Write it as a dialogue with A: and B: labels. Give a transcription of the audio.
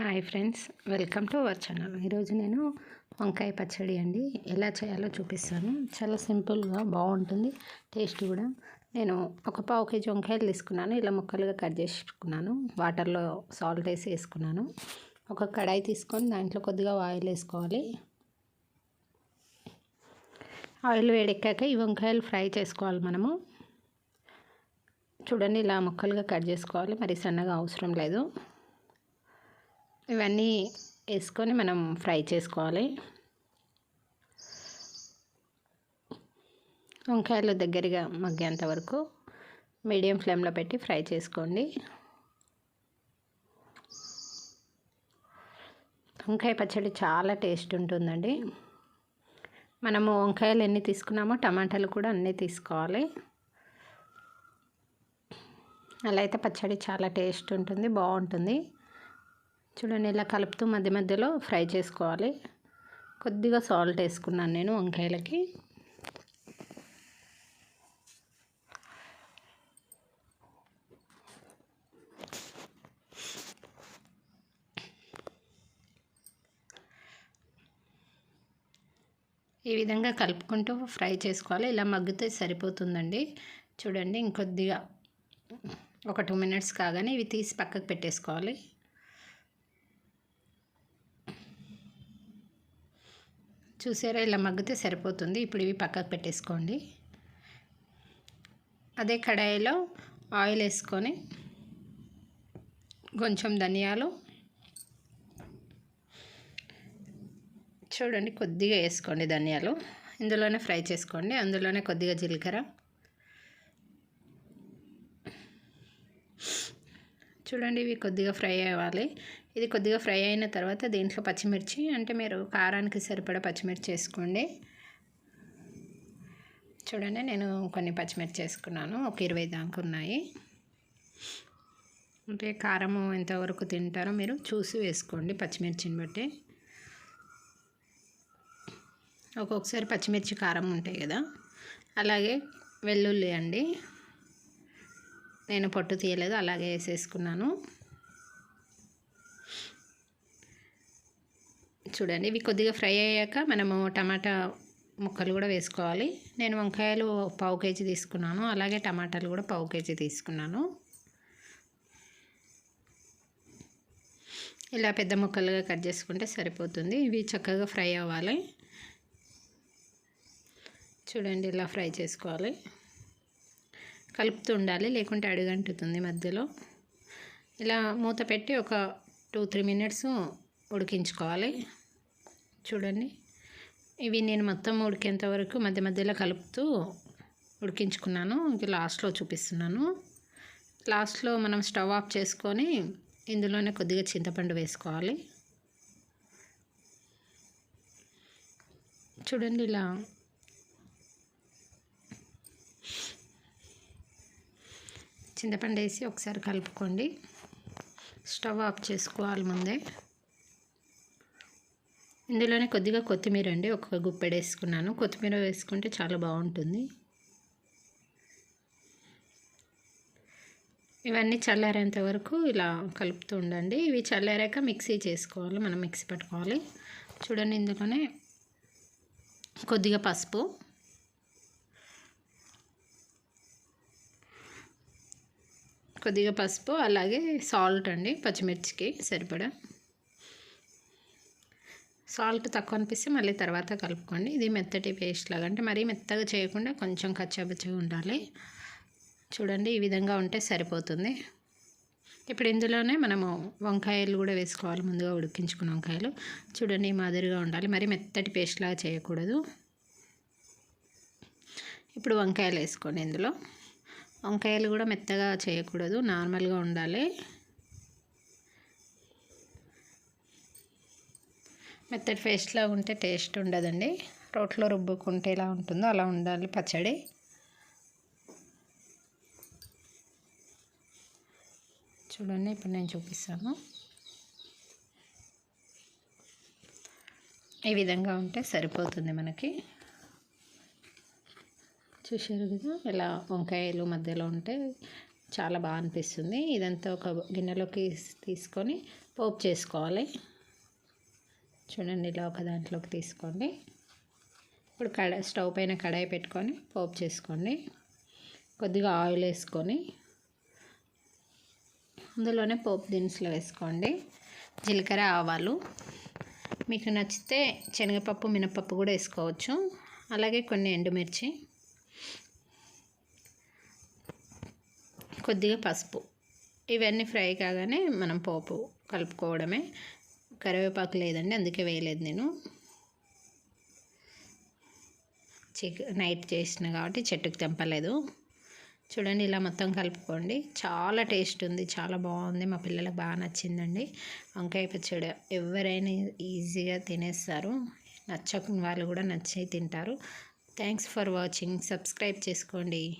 A: Hi friends welcome to our channel. ఈరోజు నేను వంకాయ పచ్చడి అండి. ఎలా చేయాలో చూపిస్తాను. చాలా సింపుల్గా బాగుంటుంది. టేస్ట్ కూడా. నేను ఒక పావు కేజీ వంకాయలు తీసుకున్నాను. ఇలా ముక్కలుగా కట్ చేసుకున్నాను. వాటర్లో సాల్ట్ వేసి వేసుకున్నాను. ఒక కడాయి తీసుకొని దాంట్లో కొద్దిగా ఆయిల్ వేసుకోవాలి. ఆయిల్ వేడెక్కాక ఈ వంకాయలు ఫ్రై చేసుకోవాలి మనము. చూడండి ఇలా ముక్కలుగా కట్ చేసుకోవాలి. మరి సన్నగా అవసరం లేదు. ఇవన్నీ వేసుకొని మనం ఫ్రై చేసుకోవాలి. వంకాయలు దగ్గరగా మగ్గేంత వరకు మీడియం ఫ్లేమ్లో పెట్టి ఫ్రై చేసుకోండి. వంకాయ పచ్చడి చాలా టేస్ట్ ఉంటుందండి. మనము వంకాయలు ఎన్ని తీసుకున్నామో టమాటాలు కూడా అన్నీ తీసుకోవాలి. అలా అయితే పచ్చడి చాలా టేస్ట్ ఉంటుంది బాగుంటుంది. చూడండి ఇలా కలుపుతూ మధ్య మధ్యలో ఫ్రై చేసుకోవాలి. కొద్దిగా సాల్ట్ వేసుకున్నాను నేను వంకాయలకి. ఈ విధంగా కలుపుకుంటూ ఫ్రై చేసుకోవాలి. ఇలా మగ్గితే సరిపోతుందండి. చూడండి ఇంకొద్దిగా ఒక టూ మినిట్స్ కాగానే ఇవి తీసి పక్కకు పెట్టేసుకోవాలి. చూసారా ఇలా మగ్గితే సరిపోతుంది. ఇప్పుడు ఇవి పక్కకు పెట్టేసుకోండి. అదే కడాయిలో ఆయిల్ వేసుకొని కొంచెం ధనియాలు చూడండి కొద్దిగా వేసుకోండి ధనియాలు. ఇందులోనే ఫ్రై చేసుకోండి. అందులోనే కొద్దిగా జీలకర్ర. చూడండి ఇవి కొద్దిగా ఫ్రై అవ్వాలి. ఇది కొద్దిగా ఫ్రై అయిన తర్వాత దీంట్లో పచ్చిమిర్చి అంటే మీరు కారానికి సరిపడా పచ్చిమిర్చి వేసుకోండి. చూడండి నేను కొన్ని పచ్చిమిర్చి వేసుకున్నాను. ఒక ఇరవై దాకా ఉన్నాయి. అంటే కారము ఎంతవరకు తింటారో మీరు చూసి వేసుకోండి పచ్చిమిర్చిని బట్టి. ఒక్కొక్కసారి పచ్చిమిర్చి కారం ఉంటాయి కదా. అలాగే వెల్లుల్లి అండి. నేను పొట్టు తీయలేదు అలాగే వేసేసుకున్నాను. చూడండి ఇవి కొద్దిగా ఫ్రై అయ్యాక మనము టమాటా ముక్కలు కూడా వేసుకోవాలి. నేను వంకాయలు పావు కేజీ తీసుకున్నాను అలాగే టమాటాలు కూడా పావు కేజీ తీసుకున్నాను. ఇలా పెద్ద ముక్కలుగా కట్ చేసుకుంటే సరిపోతుంది. ఇవి చక్కగా ఫ్రై అవ్వాలి. చూడండి ఇలా ఫ్రై చేసుకోవాలి. కలుపుతూ ఉండాలి లేకుంటే అడుగంటుతుంది మధ్యలో. ఇలా మూత పెట్టి ఒక టూ త్రీ మినిట్స్ ఉడికించుకోవాలి. చూడండి. ఇవి నేను మొత్తం ఉడికేంత వరకు మధ్య మధ్యలో కలుపుతూ ఉడికించుకున్నాను. ఇంక లాస్ట్లో చూపిస్తున్నాను. లాస్ట్లో మనం స్టవ్ ఆఫ్ చేసుకొని ఇందులోనే కొద్దిగా చింతపండు వేసుకోవాలి. చూడండి ఇలా చింతపండు వేసి ఒకసారి కలుపుకోండి. స్టవ్ ఆఫ్ చేసుకోవాలి ముందే. ఇందులోనే కొద్దిగా కొత్తిమీర అండి ఒక గుప్పెడు వేసుకున్నాను. కొత్తిమీర వేసుకుంటే చాలా బాగుంటుంది. ఇవన్నీ చల్లారేంత వరకు ఇలా కలుపుతూ ఉండండి. ఇవి చల్లారాక మిక్సీ చేసుకోవాలి మనం మిక్సీ పట్టుకోవాలి. చూడండి ఇందులోనే కొద్దిగా పసుపు. కొద్దిగా పసుపు అలాగే సాల్ట్ అండి పచ్చిమిర్చికి సరిపడా. సాల్ట్ తక్కువ అనిపిస్తే మళ్ళీ తర్వాత కలుపుకోండి. ఇది మెత్తటి పేస్ట్ లాగా అంటే మరీ మెత్తగా చేయకుండా కొంచెం కచ్చాబచ్చగా ఉండాలి. చూడండి ఈ విధంగా ఉంటే సరిపోతుంది. ఇప్పుడు ఇందులోనే మనము వంకాయలు కూడా వేసుకోవాలి ముందుగా ఉడికించుకున్న వంకాయలు. చూడండి మాదిరిగా ఉండాలి. మరి మెత్తటి పేస్ట్ లాగా చేయకూడదు. ఇప్పుడు వంకాయలు వేసుకోండి ఇందులో. వంకాయలు కూడా మెత్తగా చేయకూడదు నార్మల్గా ఉండాలి. మెత్తటి పేస్ట్లా ఉంటే టేస్ట్ ఉండదండి. రోట్లో రుబ్బుకుంటే ఎలా ఉంటుందో అలా ఉండాలి పచ్చడి. చూడండి ఇప్పుడు నేను చూపిస్తాను. ఈ విధంగా ఉంటే సరిపోతుంది మనకి. చూశారు కదా ఇలా వంకాయలు మధ్యలో ఉంటే చాలా బాగా అనిపిస్తుంది. ఇదంతా ఒక గిన్నెలోకి తీసుకొని పోపు చేసుకోవాలి. చూడండి ఇలా ఒక దాంట్లోకి తీసుకోండి. ఇప్పుడు కడ స్టవ్ పైన కడాయి పెట్టుకొని పోపు చేసుకోండి. కొద్దిగా ఆయిల్ వేసుకొని అందులోనే పోపు దినుసులు వేసుకోండి. జీలకర్ర ఆవాలు. మీకు నచ్చితే శనగపప్పు మినపప్పు కూడా వేసుకోవచ్చు. అలాగే కొన్ని ఎండుమిర్చి. కొద్దిగా పసుపు. ఇవన్నీ ఫ్రై కాగానే మనం పోపు కలుపుకోవడమే. కరివేపాకు లేదండి అందుకే వేయలేదు నేను. చిక్ నైట్ చేసిన కాబట్టి చెట్టుకు తెంపలేదు. చూడండి ఇలా మొత్తం కలుపుకోండి. చాలా టేస్ట్ ఉంది చాలా బాగుంది. మా పిల్లలకు బాగా నచ్చిందండి. వంకాయ పచ్చడి ఎవరైనా ఈజీగా తినేస్తారు. నచ్చకుని వాళ్ళు కూడా నచ్చి తింటారు. థ్యాంక్స్ ఫర్ వాచింగ్ సబ్స్క్రైబ్ చేసుకోండి.